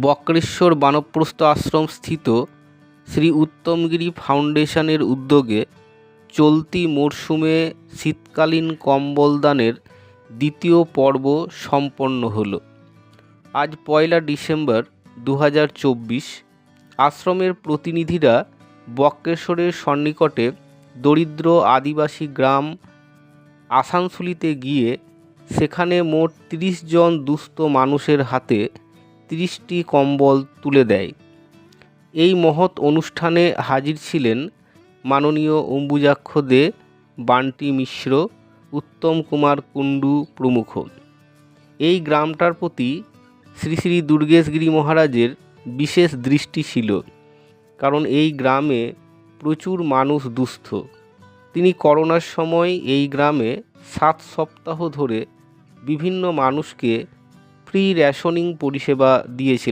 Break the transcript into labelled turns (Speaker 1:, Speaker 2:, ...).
Speaker 1: বক্রেশ্বর বানপ্রস্থ আশ্রম স্থিত শ্রী উত্তমগিরি ফাউন্ডেশনের উদ্যোগে চলতি মরশুমে শীতকালীন কম্বল দানের দ্বিতীয় পর্ব সম্পন্ন হলো। আজ পয়লা ডিসেম্বর দু হাজার চব্বিশ, আশ্রমের প্রতিনিধিরা বক্রেশ্বরের সন্নিকটে দরিদ্র আদিবাসী গ্রাম আসানসোলিতে গিয়ে সেখানে মোট তিরিশ জন দুস্থ মানুষের হাতে তিরিশটি কম্বল তুলে দেয়। এই মহৎ অনুষ্ঠানে হাজির ছিলেন মাননীয় অম্বুজাক্ষ দে বান্টি মিশ্র, উত্তম কুমার কুণ্ডু প্রমুখ। এই গ্রামটার প্রতি শ্রী শ্রী দুর্গেশগিরি মহারাজের বিশেষ দৃষ্টি ছিল, কারণ এই গ্রামে প্রচুর মানুষ দুস্থ। তিনি করোনার সময় এই গ্রামে সাত সপ্তাহ ধরে বিভিন্ন মানুষকে ফ্রি রেশনিং পরিষেবা দিয়েছিলেন।